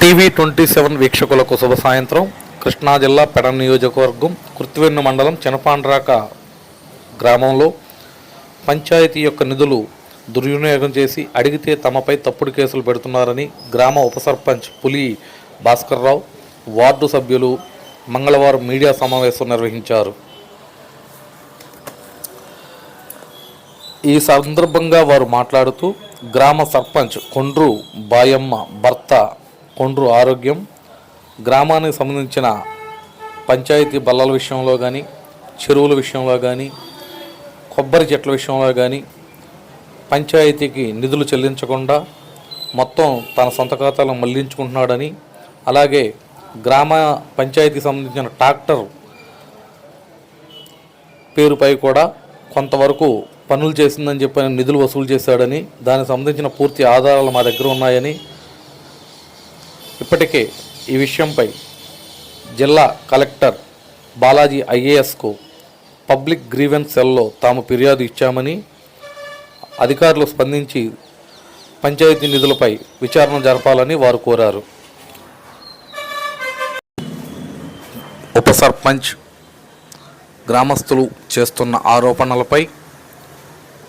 TV twenty seven వీక్షకులకు శుభ సాయంత్రం. కృష్ణా జిల్లా పెడ నియోజకవర్గం కృత్తివెన్ను మండలం చినపాండ్రాక గ్రామంలో పంచాయతీ యొక్క నిధులు దుర్వినియోగం చేసి అడిగితే తమపై తప్పుడు కేసులు పెడుతున్నారని గ్రామ ఉప సర్పంచ్ పులి భాస్కర్రావు వార్డు సభ్యులు మంగళవారం మీడియా సమావేశం నిర్వహించారు. ఈ సందర్భంగా వారు మాట్లాడుతూ గ్రామ సర్పంచ్ కొండ్రు బాయమ్మ భర్త కొండ్రు ఆరోగ్యం గ్రామానికి సంబంధించిన పంచాయతీ బల్లల విషయంలో కానీ చెరువుల విషయంలో కానీ కొబ్బరి చెట్ల విషయంలో కానీ పంచాయతీకి నిధులు చెల్లించకుండా మొత్తం తన సొంత ఖాతాలో మళ్ళించుకుంటున్నాడని అలాగే గ్రామ పంచాయతీకి సంబంధించిన ట్రాక్టర్ పేరుపై కూడా కొంతవరకు పనులు చేసిందని చెప్పి నిధులు వసూలు చేశాడని దానికి సంబంధించిన పూర్తి ఆధారాలు మా దగ్గర ఉన్నాయని ఇప్పటికే ఈ విషయంపై జిల్లా కలెక్టర్ బాలాజీ ఐఏఎస్కు పబ్లిక్ గ్రీవెన్స్ సెల్లో తాము ఫిర్యాదు ఇచ్చామని అధికారులు స్పందించి పంచాయతీ నిధులపై విచారణ జరపాలని వారు కోరారు. ఉప సర్పంచ్ గ్రామస్తులు చేస్తున్న ఆరోపణలపై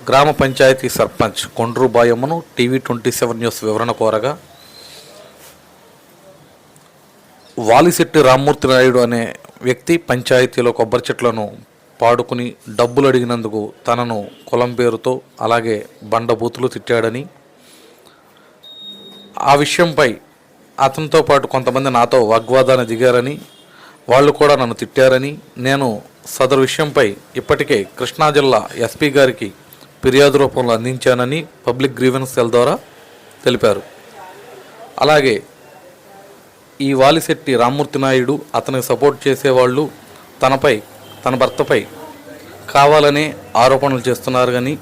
గ్రామ పంచాయతీ సర్పంచ్ కొండ్రు బాయమ్మను టీవీ ట్వంటీ సెవెన్ న్యూస్ వివరణ కోరగా వాలిశెట్టి రామ్మూర్తి నాయుడు అనే వ్యక్తి పంచాయతీలో కొబ్బరి చెట్లను పాడుకుని డబ్బులు అడిగినందుకు తనను కులం పేరుతో అలాగే బండబూతులు తిట్టాడని. ఆ విషయంపై అతనితో పాటు కొంతమంది నాతో వాగ్వాదాన్ని దిగారని వాళ్ళు కూడా నన్ను తిట్టారని నేను సదరు విషయంపై ఇప్పటికే కృష్ణా జిల్లా ఎస్పీ గారికి ఫిర్యాదు రూపంలో అందించానని పబ్లిక్ గ్రీవెన్స్ సెల్ ద్వారా తెలిపారు. అలాగే ఈ వాలిశెట్టి రామ్మూర్తి నాయుడు అతనికి సపోర్ట్ చేసేవాళ్ళు తనపై తన భర్తపై కావాలని ఆరోపణలు చేస్తున్నారు కానీ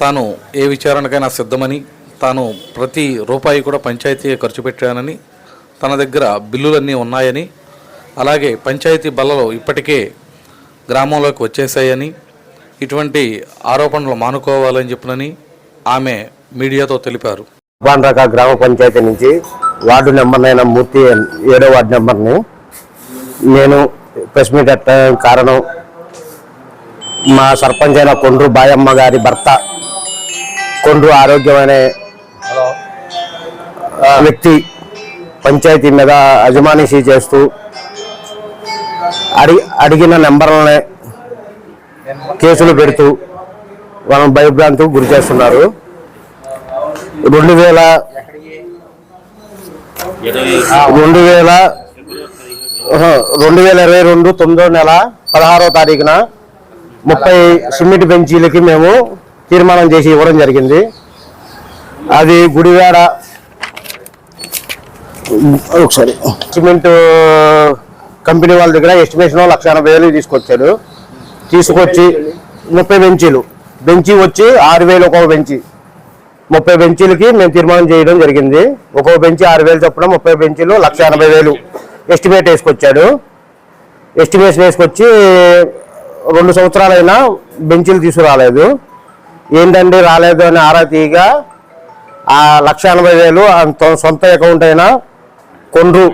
తాను ఏ విచారణకైనా సిద్ధమని తాను ప్రతి రూపాయి కూడా పంచాయతీ ఖర్చు పెట్టానని తన దగ్గర బిల్లులన్నీ ఉన్నాయని అలాగే పంచాయతీ బల్లలో ఇప్పటికే గ్రామంలోకి వచ్చేసాయని ఇటువంటి ఆరోపణలు మానుకోవాలని చెప్పినని ఆమె మీడియాతో తెలిపారు. పాండ్రక గ్రామ పంచాయతీ నుంచి వార్డు నెంబర్ అయిన మూర్తి ఏడో వార్డు నెంబర్ని నేను ప్రెస్ మీట్ పెట్టడానికి కారణం మా సర్పంచ్ అయిన కొండ్రు బాయమ్మ గారి భర్త కొండ్రు ఆరోగ్యం అనే ఆ, వ్యక్తి పంచాయతీ మీద అజమానిషి చేస్తూ అడిగి అడిగిన నెంబర్లనే కేసులు పెడుతూ వాళ్ళని భయభ్రాంతికి గురి చేస్తున్నారు. రెండు వేల రెండు వేల రెండు వేల ఇరవై రెండు తొమ్మిదో నెల పదహారో తారీఖున ముప్పై సిమెంట్ బెంచీలకి మేము తీర్మానం చేసి ఇవ్వడం జరిగింది. అది గుడివాడ ఒకసారి సిమెంట్ కంపెనీ వాళ్ళ దగ్గర ఎస్టిమేషన్ లక్ష ఎనభై వేలు తీసుకొచ్చాడు తీసుకొచ్చి ముప్పై బెంచీలు. బెంచీ వచ్చి ఆరు వేలు ఒక్కొక్క బెంచీ. ముప్పై బెంచీలకి మేము తీర్మానం చేయడం జరిగింది. ఒక్కొక్క బెంచీ ఆరు వేలు చొప్పున ముప్పై బెంచీలు లక్ష ఎనభై వేలు. ఎస్టిమేట్ వేసుకొచ్చాడు. ఎస్టిమేషన్ వేసుకొచ్చి రెండు సంవత్సరాలైనా బెంచీలు తీసుకురాలేదు. ఏంటండి రాలేదు అని ఆరా తీయగా ఆ లక్ష ఎనభై వేలు ఆ సొంత అకౌంట్ అయినా కొండ్రు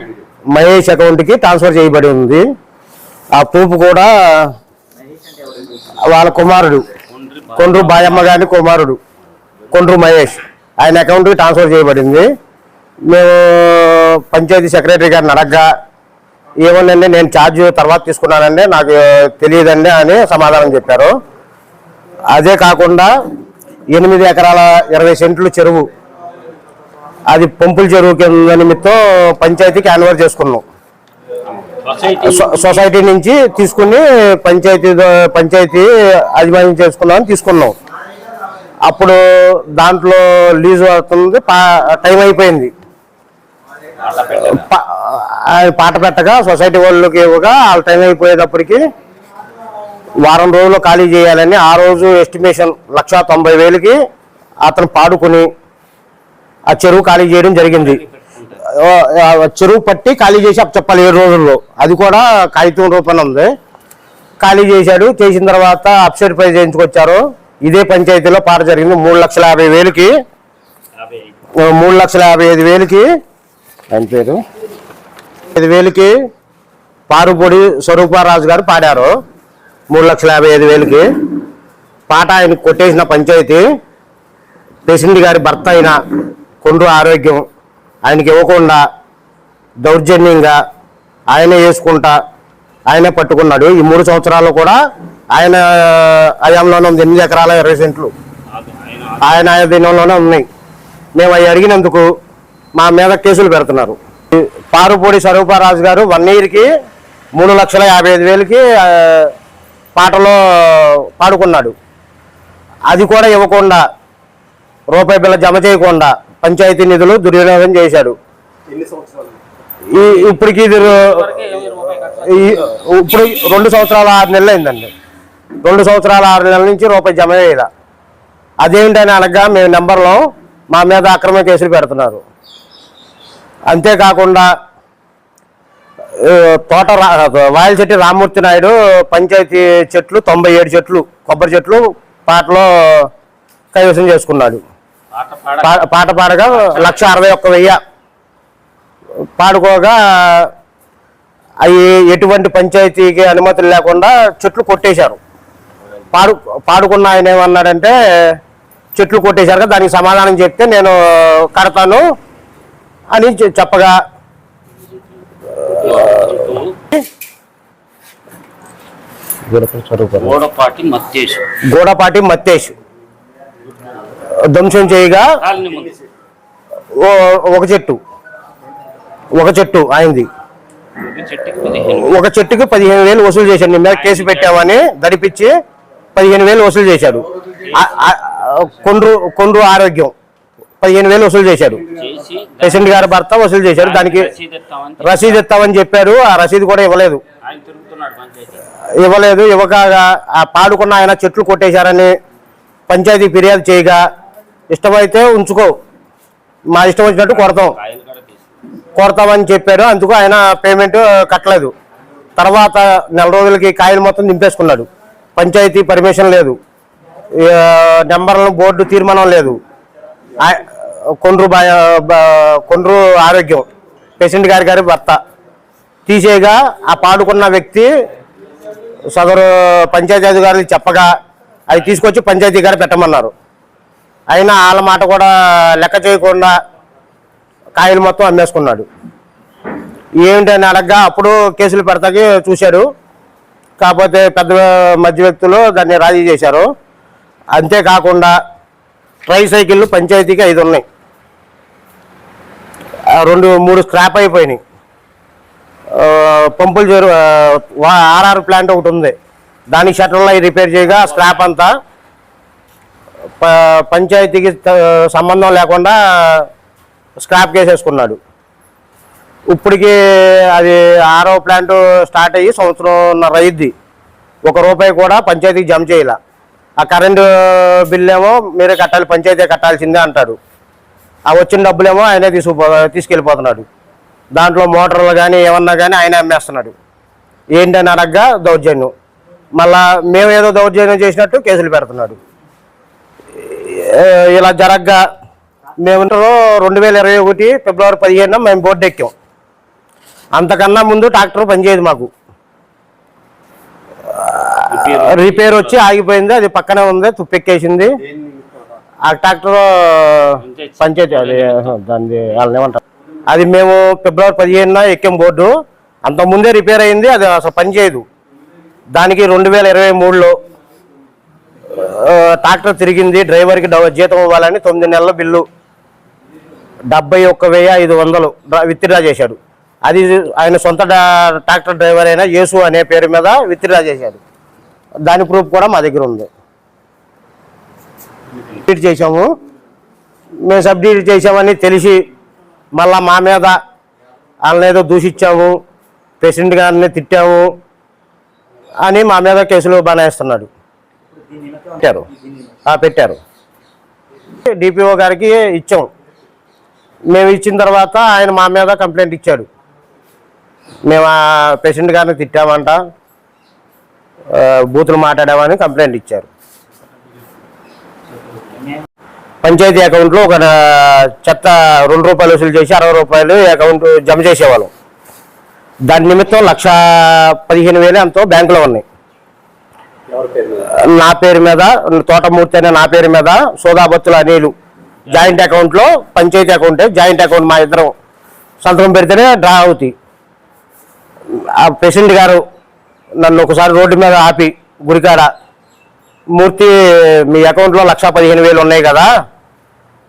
మహేష్ అకౌంట్కి ట్రాన్స్ఫర్ చేయబడి ఉంది ఆ ప్రూఫ్ కూడా వాళ్ళ కుమారుడు కొండ్రు బాయమ్మ గారి కుమారుడు కొండ్రు మహేష్. ఆయన అకౌంట్కి ట్రాన్స్ఫర్ చేయబడింది. మేము పంచాయతీ సెక్రటరీ గారిని అడగ్గా ఏమోనండి నేను ఛార్జ్ తర్వాత తీసుకున్నానండి నాకు తెలియదండి అని సమాధానం చెప్పారు. అదే కాకుండా ఎనిమిది ఎకరాల ఇరవై సెంట్లు చెరువు అది పంపుల చెరువు కింద నిమిత్తం పంచాయతీకి హ్యాండ్ చేసుకున్నాం. సొసైటీ నుంచి తీసుకుని పంచాయతీ పంచాయతీ అజమాన్యం చేసుకున్నామని తీసుకున్నాం. అప్పుడు దాంట్లో లీజు అవుతుంది టైం అయిపోయింది. పాట పెట్టగా సొసైటీ వాళ్ళకి ఇవ్వగా వాళ్ళ టైం అయిపోయేటప్పటికి వారం రోజులు ఖాళీ చేయాలని ఆ రోజు ఎస్టిమేషన్ లక్ష తొంభై వేలకి అతను పాడుకుని ఆ చెరువు ఖాళీ చేయడం జరిగింది. చెరువు పట్టి ఖాళీ చేసి చెప్పాలి ఏడు రోజుల్లో. అది కూడా కాగితం రూపంలో ఉంది. ఖాళీ చేశాడు. చేసిన తర్వాత అప్సెట్ పై చేయించుకొచ్చారు. ఇదే పంచాయతీలో పాట జరిగింది. మూడు లక్షల యాభై వేలకి మూడు లక్షల యాభై ఐదు వేలకి ఆయన పేరు? ఐదు వేలకి పారుపొడి స్వరూపారాజు గారు పాడారు. మూడు లక్షల యాభై ఐదు వేలకి. పాట ఆయన కొట్టేసిన పంచాయతీ. ప్రెసిడెంట్ గారి భర్త అయిన కొండ్రు ఆరోగ్యం. ఆయనకి ఇవ్వకుండా దౌర్జన్యంగా ఆయనే వేసుకుంటా ఆయనే పట్టుకున్నాడు. ఈ మూడు సంవత్సరాలు కూడా ఆయన హయాంలోనే ఉంది. ఎనిమిది ఎకరాల ఇరవై సెంట్లు. ఆయన ఆధీనంలోనే ఉన్నాయి. మేము అవి అడిగినందుకు మా మీద కేసులు పెడుతున్నారు. పారుపూడి స్వరూపారాజు గారు వన్ ఇయర్కి మూడు లక్షల యాభై ఐదు వేలకి పాటలో పాడుకున్నాడు. అది కూడా ఇవ్వకుండా రూపాయి బిల్ల జమ చేయకుండా పంచాయతీ నిధులు దుర్వినియోగం చేశాడు. ఈ ఇప్పటికి ఇది ఇప్పుడు రెండు సంవత్సరాల ఆరు నెలలు అయిందండి. రెండు సంవత్సరాల ఆరు నెలల నుంచి రూపాయి జమ చేయలే. అదేంటని అనగా మేము నెంబర్లో మా మీద అక్రమ కేసులు పెడుతున్నారు. అంతేకాకుండా తోట వాయలచెట్టి రామ్మూర్తి నాయుడు పంచాయతీ చెట్లు తొంభై ఏడు చెట్లు కొబ్బరి చెట్లు పాటలో కైవసం చేసుకున్నాడు. పాట పాడగా లక్ష అరవై ఒక్క వెయ్యి పాడుకోగా అవి ఎటువంటి పంచాయతీకి అనుమతులు లేకుండా చెట్లు కొట్టేశారు. పాడు పాడుకున్న ఆయన ఏమన్నాడంటే చెట్లు కొట్టేశారు కదా దానికి సమాధానం చెప్తే నేను కడతాను అని చెప్పగా. గోడపాటి మత్తేష్. ధ్వంసం చేయగా ఒక చెట్టు. ఒక చెట్టు అయింది. ఒక చెట్టుకి పదిహేను వేలు. వసూలు చేశాడు. నీ మీద కేసు పెట్టామని దడిపించి పదిహేను వేలు వసూలు ఆ- కొండ్రు కొండ్రు ఆరోగ్యం. పదిహేను వేలు వసూలు చేసి పేషెంట్ గారి భర్త వసూలు చేశాడు. దానికి రసీదు ఇస్తామని చెప్పారు ఆ రసీదు కూడా ఇవ్వలేదు. ఇవ్వలేదు. ఇవ్వక ఆ పాడుకున్న ఆయన చెట్లు కొట్టేశారని పంచాయతీ ఫిర్యాదు చేయగా ఇష్టమైతే ఉంచుకో. మా ఇష్టం వచ్చినట్టు కొడతాం. కొడతామని చెప్పాడు. అందుకు ఆయన పేమెంట్ కట్టలేదు. తర్వాత నెల రోజులకి కాయలు మొత్తం నింపేసుకున్నాడు పంచాయతీ పర్మిషన్ లేదు. నెంబర్లను బోర్డు తీర్మానం లేదు. కొండ్రు బా- కొండ్రు ఆరోగ్యం. పేషెంట్ గారి గారి భర్త. తీసేయగా ఆ పాడుకున్న వ్యక్తి సదరు పంచాయతీ అధికారులు చెప్పగా అది తీసుకొచ్చి పంచాయతీ గారు పెట్టమన్నారు. అయినా వాళ్ళ మాట కూడా లెక్క చేయకుండా కాయలు మొత్తం అమ్మేసుకున్నాడు. ఏమిటని అడగగా అప్పుడు కేసులు పెడతాకి చూశారు కాకపోతే పెద్ద మధ్య వ్యక్తులు దాన్ని రాజీ చేశారు. అంతేకాకుండా ట్రై సైకిళ్ళు పంచాయతీకి ఐదు ఉన్నాయి. రెండు మూడు స్క్రాప్ అయిపోయినాయి. పంపులు చేరు ఆర్ఆర్ ప్లాంట్ ఒకటి ఉంది. దానికి షట్టర్లో అవి రిపేర్ చేయగా స్క్రాప్ అంతా ప- పంచాయతీకి సంబంధం లేకుండా స్క్రాప్ కేసేసుకున్నాడు. ఇప్పటికి అది ఆరో ప్లాంట్ స్టార్ట్ అయ్యి సంవత్సరంన్నర అయ్యిద్ది ఒక రూపాయి కూడా పంచాయతీకి జమ చేయాల. ఆ కరెంటు బిల్ ఏమో మీరే కట్టాలి పంచాయతీ కట్టాల్సిందే అంటాడు ఆ వచ్చిన డబ్బులేమో ఆయనే తీసుకుపో తీసుకెళ్ళిపోతున్నాడు. దాంట్లో మోటార్లు కానీ ఏమన్నా కానీ ఆయన అమ్మేస్తున్నాడు. ఏంటని అడగ్గా దౌర్జన్యం. మళ్ళా మేము ఏదో దౌర్జన్యం చేసినట్టు కేసులు పెడుతున్నాడు. ఇలా జరగ్గా మేము రెండు వేల ఇరవై ఒకటి ఫిబ్రవరి పదిహేనున మేము బోర్డు ఎక్కాం అంతకన్నా ముందు ట్రాక్టర్ పనిచేయదు మాకు. రిపేర్ వచ్చి ఆగిపోయింది అది పక్కనే ఉంది తుప్పెక్కేసింది. ఆ ట్రాక్టర్ పంచాయతీ. అది దాన్ని వాళ్ళని ఏమంటారు? అది మేము ఫిబ్రవరి పదిహేనున ఎక్కాం బోర్డు అంత ముందే రిపేర్ అయింది అది అసలు పనిచేయదు దానికి రెండు వేల ఇరవై మూడులో ట్రాక్టర్ తిరిగింది డ్రైవర్కి జీతం ఇవ్వాలని తొమ్మిది నెలల బిల్లు. డెబ్బై ఒక్క వెయ్యి ఐదు వందలు డ్రా- విత్డ్రా చేశాడు. అది ఆయన సొంత ట్రాక్టర్ డ్రైవర్ అయిన యేసు అనే పేరు మీద విత్డ్రా చేశాడు. దాని ప్రూఫ్ కూడా మా దగ్గర ఉంది. సబ్మిట్ చేసాము మేము సబ్మిట్ చేసామని తెలిసి మళ్ళా మా మీద వాళ్ళని ఏదో దూషించాము ప్రెసిడెంట్ గారిని తిట్టాము అని మా మీద కేసులు బనాయిస్తున్నాడు. పెట్టారు. ఆ, పెట్టారు. డిపిఓ గారికి ఇచ్చాం. మేము ఇచ్చిన తర్వాత ఆయన మా మీద కంప్లైంట్ ఇచ్చాడు. మేము ఆ పేషెంట్ గారిని తిట్టామంట. బూతులు మాట్లాడామని కంప్లైంట్ ఇచ్చారు. పంచాయతీ అకౌంట్లో ఒక చెత్త రెండు రూపాయలు వసూలు చేసి అరవై రూపాయలు అకౌంట్ జమ చేసేవాళ్ళం. దాని నిమిత్తం లక్ష పదిహేను వేలు ఎంతో బ్యాంకులో ఉన్నాయి. నా పేరు మీద తోటమూర్తి అనే నా పేరు మీద సోదాబత్తుల అనిలు జాయింట్ అకౌంట్లో పంచాయతీ అకౌంటే జాయింట్ అకౌంట్ మా ఇద్దరం సంతకం పెడితేనే డ్రా అవుతాయి. ఆ ప్రెసిడెంట్ గారు నన్ను ఒకసారి రోడ్డు మీద ఆపి గురికాడ మూర్తి మీ అకౌంట్లో లక్ష పదిహేను వేలు ఉన్నాయి కదా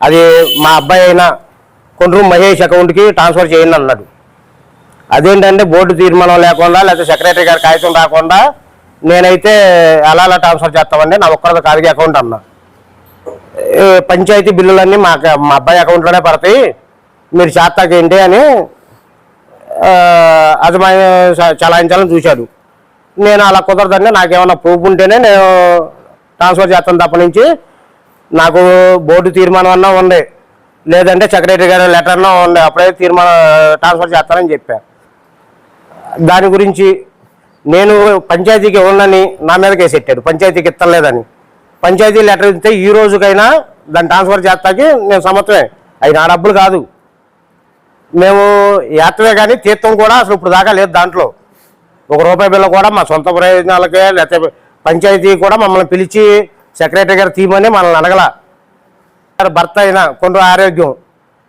అది మా అబ్బాయి అయిన కొండ్రు మహేష్ అకౌంట్కి ట్రాన్స్ఫర్ చేయండి అన్నాడు. అదేంటంటే బోర్డు తీర్మానం లేకుండా లేకపోతే సెక్రటరీ గారి కాగితం రాకుండా నేనైతే అలా అలా ట్రాన్స్ఫర్ చేస్తామండి నా ఒక్కరిది కాదు అకౌంట్ అన్నా. పంచాయతీ బిల్లులన్నీ మా మా అబ్బాయి అకౌంట్లోనే పడతాయి మీరు చేస్తాకేంటి అని అజమాయి చలాయించాలని చూశాడు. నేను అలా కుదరదండి. నాకేమన్నా ప్రూఫ్ ఉంటేనే నేను ట్రాన్స్ఫర్ చేస్తాను తప్ప నుంచి. నాకు బోర్డు తీర్మానం అన్నా ఉంది. లేదంటే సెక్రటరీ గారి లెటర్ అన్నా ఉంది. అప్పుడే తీర్మానం ట్రాన్స్ఫర్ చేస్తానని చెప్పాను దాని గురించి నేను పంచాయతీకి ఇవ్వనని నా మీద కేసు పెట్టాడు. పంచాయతీకి ఇస్తలేదని. పంచాయతీ లెటర్ ఇస్తే ఈ రోజుకైనా దాన్ని ట్రాన్స్ఫర్ చేస్తాకి నేను సమత్వమే అవి నా డబ్బులు కాదు. మేము యాత్రే కానీ తీర్థం కూడా అసలు ఇప్పుడు దాకా లేదు దాంట్లో. ఒక రూపాయి బిల్ల కూడా మా సొంత ప్రయోజనాలకే లేకపోతే పంచాయతీ కూడా మమ్మల్ని పిలిచి సెక్రటరీ గారు తీయమని మనల్ని అడగల. భర్త అయినా కొంత ఆరోగ్యం.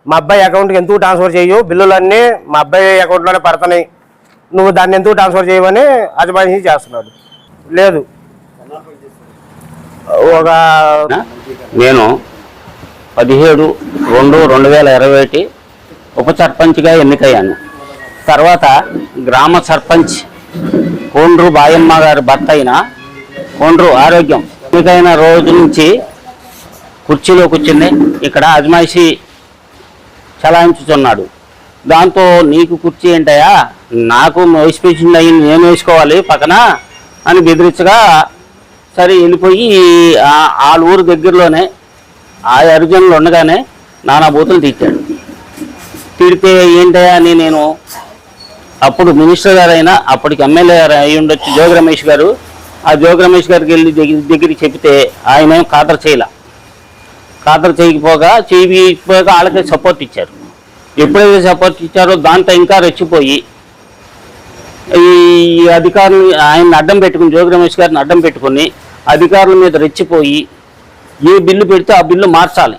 మా అబ్బాయి అకౌంట్కి ఎందుకు ట్రాన్స్ఫర్ చేయు? బిల్లులన్నీ మా అబ్బాయి అకౌంట్లోనే పడతాయి నువ్వు దాన్ని ఎందుకు ట్రాన్స్ఫర్ చేయమని అజమాయిషీ చేస్తున్నాడు. లేదు. ఒక నేను పదిహేడు రెండు రెండు వేల ఇరవై ఒకటి ఉప సర్పంచ్గా ఎన్నికయ్యాను. తర్వాత గ్రామ సర్పంచ్ కోండ్రు బాయమ్మ గారి భర్త అయిన కోండ్రు ఆరోగ్యం. ఎన్నికైన రోజు నుంచి కుర్చీలో కూర్చుంది. ఇక్కడ అజమాయిషి చలాయించుతున్నాడు. దాంతో నీకు కుర్చీ ఏంటయా నాకు వేసిపించింది అయ్యి నేను వేసుకోవాలి పక్కన అని బెదిరించగా సరే వెళ్ళిపోయి ఆళ్ళూరు వాళ్ళ ఊరు దగ్గరలోనే ఆ అర్జునులు ఉండగానే నానా బూతులు తీర్చాడు. తిడితే ఏంటయా అని నేను అప్పుడు మినిస్టర్ గారైనా అప్పటికి ఎమ్మెల్యే గారు అయి ఉండొచ్చు జోగి రమేష్ గారు. ఆ జోగి రమేష్ గారికి వెళ్ళి దగ్గర దగ్గరికి చెప్తే ఆయన ఏం ఖాతరు చేయలే. ఖాతరు చేయకపోగా చేయకపోగా వాళ్ళకి సపోర్ట్ ఇచ్చారు. ఎప్పుడైతే సపోర్ట్ ఇచ్చారో దాంతో ఇంకా రెచ్చిపోయి ఈ అధికారులు ఆయన అడ్డం పెట్టుకుని జోగి రమేష్ గారిని అడ్డం పెట్టుకుని అధికారుల మీద రెచ్చిపోయి ఏ బిల్లు పెడితే ఆ బిల్లు మార్చాలి.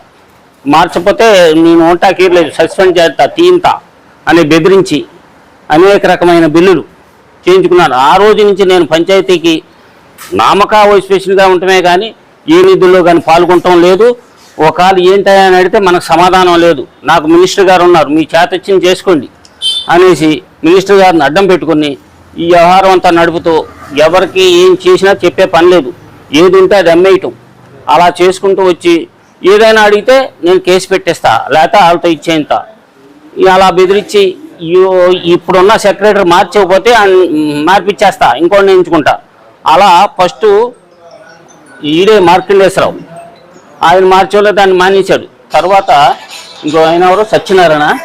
మార్చకపోతే నేను ఉంటా కీరలేదు సస్పెండ్ చేస్తా తీంతా అని బెదిరించి అనేక రకమైన బిల్లులు చేయించుకున్నాను. ఆ రోజు నుంచి నేను పంచాయతీకి నామకా స్పెషల్గా ఉండటమే కానీ ఏ నిధుల్లో కానీ పాల్గొనటం లేదు. ఒకవేళ ఏంటని అడిగితే మనకు సమాధానం లేదు. నాకు మినిస్టర్ గారు ఉన్నారు మీ చేత చేసుకోండి అనేసి మినిస్టర్ గారిని అడ్డం పెట్టుకుని ఈ వ్యవహారం అంతా నడుపుతూ ఎవరికి ఏం చేసినా చెప్పే పని లేదు. ఏది ఉంటే అది అమ్మేయటం. అలా చేసుకుంటూ వచ్చి ఏదైనా అడిగితే నేను కేసు పెట్టేస్తా లేకపోతే వాళ్ళతో ఇచ్చేంత. అలా బెదిరించి ఇప్పుడున్న సెక్రటరీ మార్చకపోతే ఆయన మార్పిచ్చేస్తా ఇంకోటి ఎంచుకుంటా. అలా ఫస్ట్ ఈడే మార్కండేశ్వరరావు. ఆయన మార్చోలే దాన్ని మానేశాడు. తర్వాత ఇంకో ఆయన ఎవరు? సత్యనారాయణ.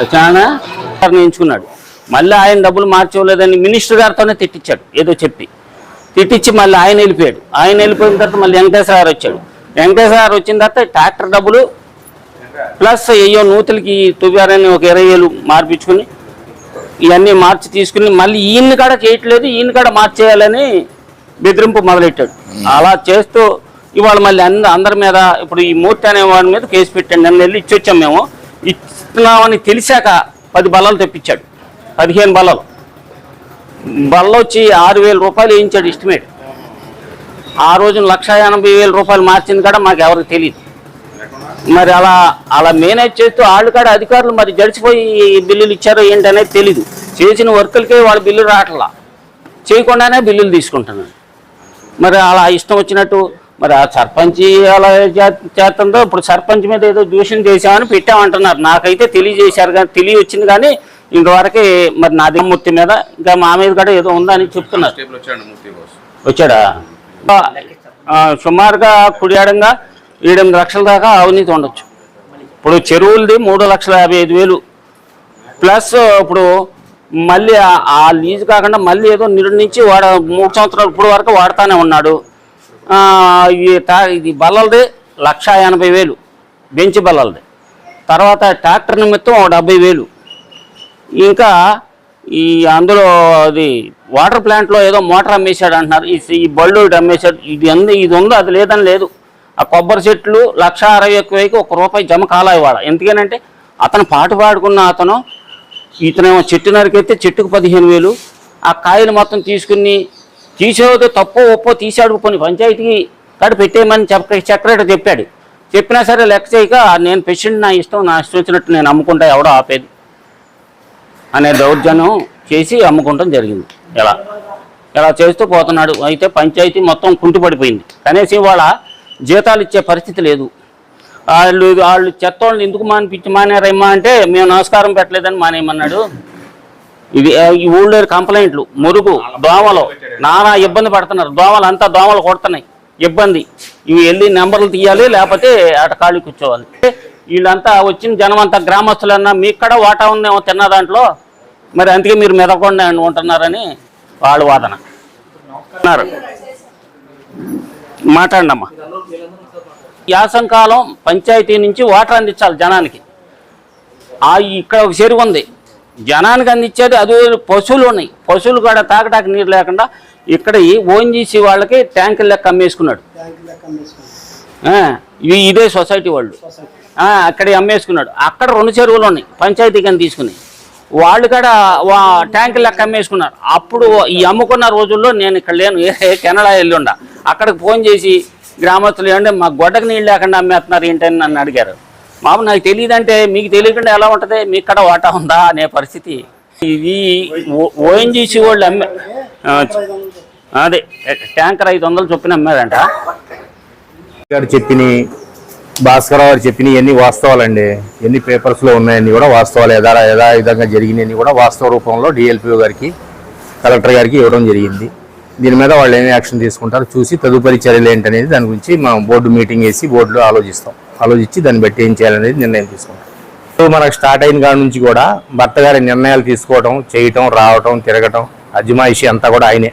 సత్యనారాయణ ఎంచుకున్నాడు. మళ్ళీ ఆయన డబ్బులు మార్చోలేదని మినిస్టర్ గారితోనే తిట్టించాడు ఏదో చెప్పి. తిట్టించి మళ్ళీ ఆయన వెళ్ళిపోయాడు. ఆయన వెళ్ళిపోయిన తర్వాత మళ్ళీ వెంకటేశ్వర గారు వచ్చాడు. వెంకటేశ్వర గారు వచ్చిన తర్వాత ట్రాక్టర్ డబ్బులు ప్లస్ అయ్యో నూతులకి తువ్వారని ఒక ఇరవై వేలు మార్పించుకుని ఇవన్నీ మార్చి తీసుకుని మళ్ళీ ఈయన్ని కాడ చేయట్లేదు ఈయన కాడ మార్చేయాలని బెదిరింపు మొదలెట్టాడు. అలా చేస్తూ ఇవాళ మళ్ళీ అంద అందరి మీద ఇప్పుడు ఈ మూర్తి అనే వాడి మీద కేసు పెట్టండి. నన్ను వెళ్ళి ఇచ్చొచ్చాం మేము. ఇస్తున్నామని తెలిసాక పది బల్లలు తెప్పించాడు. పదిహేను బల్లలు బల్ల వచ్చి ఆరు వేల రూపాయలు వేయించాడు ఎస్టిమేట్. ఆ రోజున లక్ష ఎనభై వేల రూపాయలు మార్చింది కూడా మాకు ఎవరికి తెలియదు. మరి అలా అలా మేనేజ్ చేస్తూ వాళ్ళు కూడా అధికారులు మరి జడిచిపోయి బిల్లులు ఇచ్చారో ఏంటనేది తెలీదు. చేసిన వర్కులకే వాళ్ళు బిల్లు రావట్లా చేయకుండానే బిల్లులు తీసుకుంటున్నాడు మరి అలా ఇష్టం వచ్చినట్టు మరి ఆ సర్పంచ్ అలా చేస్తుందో ఇప్పుడు సర్పంచ్ మీద ఏదో దూషణ చేశామని పెట్టామంటున్నారు. నాకైతే తెలియజేశారు కానీ తెలియ వచ్చింది కానీ ఇంతవరకు మరి నా దిమ్మూర్తి మీద ఇంకా మా మీద కూడా ఏదో ఉందని చెప్తున్నారు. వచ్చాడా సుమారుగా కుడియాడంగా ఏడెనిమిది లక్షల దాకా అవినీతి ఉండొచ్చు. ఇప్పుడు చెరువులది మూడు లక్షల యాభై ఐదు వేలు. ప్లస్ ఇప్పుడు మళ్ళీ ఆ- లీజు కాకుండా మళ్ళీ ఏదో నిర్ణయించి వాడ మూడు సంవత్సరాలు ఇప్పుడు వరకు వాడుతూనే ఉన్నాడు. ఈ ఇది బల్లలది లక్ష ఎనభై వేలు. బెంచ్ బల్లలది. తర్వాత ట్రాక్టర్ నిమిత్తం ఒక డెబ్బై వేలు. ఇంకా ఈ అందులో అది వాటర్ ప్లాంట్లో ఏదో మోటార్ అమ్మేశాడు అంటున్నారు. ఈ బళ్ళు ఇటు అమ్మేశాడు. ఇది ఇది ఉందో? అది లేదని లేదు. ఆ కొబ్బరి చెట్లు లక్ష అరవై ఒక్క ఒక రూపాయి జమ కాలా ఇవాళ ఎందుకనంటే అతను పాటు పాడుకున్న అతను ఇతనేమో చెట్టు నరికెత్తే చెట్టుకు పదిహేను వేలు ఆ కాయలు మొత్తం తీసుకుని తీసేది తప్పో ఒప్పో తీసాడు కొన్ని పంచాయతీకి కాడ పెట్టేయమని చెప్ప సెక్రటరీ చెప్పాడు. చెప్పినా సరే లెక్క చేయక నేను పేషెంట్ నా ఇష్టం నా ఇష్టం వచ్చినట్టు నేను అమ్ముకుంటా ఎవడో ఆపేది అనే దౌర్జన్యం చేసి అమ్ముకుంటాం జరిగింది. ఇలా ఇలా చేస్తూ పోతున్నాడు. అయితే పంచాయతీ మొత్తం కుంటుపడిపోయింది. కనీసం వాళ్ళ జీతాలు ఇచ్చే పరిస్థితి లేదు. వాళ్ళు వాళ్ళు చెత్త వాళ్ళని ఎందుకు మానిపించి మానేరమ్మా అంటే మేము నమస్కారం పెట్టలేదని మానేయమన్నాడు. ఇది ఈ ఊళ్ళో కంప్లైంట్లు మురుగు దోమలు నానా ఇబ్బంది పడుతున్నారు. దోమలు అంతా దోమలు కొడుతున్నాయి. ఇబ్బంది. ఇవి వెళ్ళి నెంబర్లు తీయాలి లేకపోతే అట ఖాళీ కూర్చోవాలి. వీళ్ళంతా వచ్చిన జనం అంతా గ్రామస్తులన్నా మీకు కూడా వాటా ఉందేమో తిన్న దాంట్లో. మరి అందుకే మీరు మెదకుండా ఉంటున్నారని వాళ్ళ వాదన. అమ్మా యాసంకాలం పంచాయతీ నుంచి వాటర్ అందించాలి జనానికి. ఆ ఇక్కడ ఒక చెరువు ఉంది. జనానికి అందించేది అది పశువులు ఉన్నాయి. పశువులు కూడా తాగటానికి నీరు లేకుండా ఇక్కడ ఓఎన్జీసీ వాళ్ళకి ట్యాంకులు లెక్క అమ్మేసుకున్నాడు. ఇదే సొసైటీ వాళ్ళు. అక్కడ అమ్మేసుకున్నాడు. అక్కడ రెండు చెరువులు ఉన్నాయి. పంచాయతీ కింద తీసుకుని. వాళ్ళు కూడా వా ట్యాంకులు లెక్క అమ్మేసుకున్నారు. అప్పుడు ఈ అమ్ముకున్న రోజుల్లో నేను ఇక్కడ లేను ఏ కెనడా వెళ్ళిండ అక్కడికి ఫోన్ చేసి గ్రామస్తులు ఏంటంటే మా గొడ్డకు నీళ్ళు లేకుండా అమ్మేస్తున్నారు ఏంటని నన్ను అడిగారు. మామ నాకు తెలియదంటే మీకు తెలియకుండా ఎలా ఉంటుంది? మీకు కూడా వాటా ఉందా అనే పరిస్థితి. ఇది ఓఎన్జీసీ వాళ్ళు అమ్మే అదే ట్యాంకర్ ఐదు వందలు చొప్పున అమ్మారంట. గారు చెప్పిన భాస్కర్ గారు చెప్పిన ఇవన్నీ వాస్తవాలండి? ఎన్ని పేపర్స్లో ఉన్నాయన్నీ ఉన్నాయని కూడా వాస్తవాలు. యథా యథావిధంగా జరిగినవి కూడా వాస్తవ రూపంలో డిఎల్పిఓ గారికి కలెక్టర్ గారికి ఇవ్వడం జరిగింది. దీని మీద వాళ్ళు ఏమి యాక్షన్ తీసుకుంటారో చూసి తదుపరి చర్యలు ఏంటనేది దాని గురించి మనం బోర్డు మీటింగ్ వేసి బోర్డులో ఆలోచిస్తాం. ఆలోచించి దాన్ని బట్టి ఏం చేయాలనేది నిర్ణయం తీసుకుంటాం. సో మనకు స్టార్ట్ అయిన కాడ నుంచి కూడా భర్త గారి నిర్ణయాలు తీసుకోవడం చేయటం రావటం తిరగటం అజమాయిషి అంతా కూడా ఆయనే.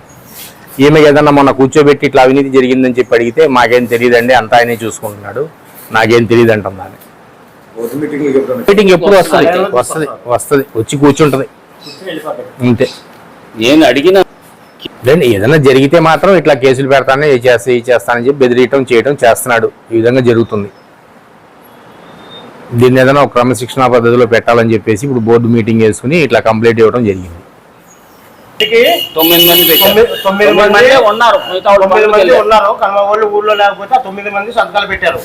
ఏమి ఏదన్నా మొన్న కూర్చోబెట్టి ఇట్లా అవినీతి జరిగిందని చెప్పి అడిగితే మాకేం తెలియదండి అంతా ఆయనే చూసుకుంటున్నాడు. నాకేం తెలియదు అంటుందని మీటింగ్ ఎప్పుడు వస్తుంది? వస్తుంది. వస్తుంది వచ్చి కూర్చుంటది. అంతే. నేను అడిగిన లేండి ఏదైనా జరిగితే మాత్రం ఇట్లా కేసులు పెడతానే ఏ చేస్తా ఈ చేస్తానని చెప్పి బెదిరియటం చేయటం చేస్తున్నాడు. ఈ విధంగా జరుగుతుంది. దీన్ని ఏదైనా ఒక క్రమశిక్షణా పద్ధతిలో పెట్టాలని చెప్పేసి ఇప్పుడు బోర్డు మీటింగ్ వేసుకుని ఇట్లా కంప్లైంట్ ఇవ్వడం జరిగింది. తొమ్మిది మంది తొమ్మిది- మంది ఉన్నారు. తొమ్మిది మంది. ఉన్నారు. కనుమ వాళ్ళు ఊళ్ళో లేకపోతే తొమ్మిది మంది సంతకాలు పెట్టారు.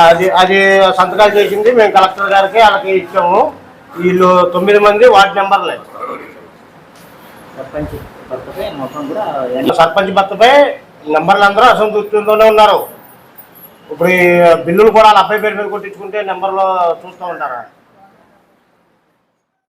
అది అది సంతకాలు చేసింది మేము కలెక్టర్ గారికి వాళ్ళకి ఇచ్చాము. వీళ్ళు తొమ్మిది మంది వార్డు నెంబర్లే సర్పంచ్ భర్తపై నెంబర్లు అందరూ అసంతృప్తితోనే ఉన్నారు. ఇప్పుడు ఈ బిల్లులు కూడా వాళ్ళ అబ్బాయి పేరు మీద కొట్టించుకుంటే నెంబర్లో చూస్తూ ఉంటారా?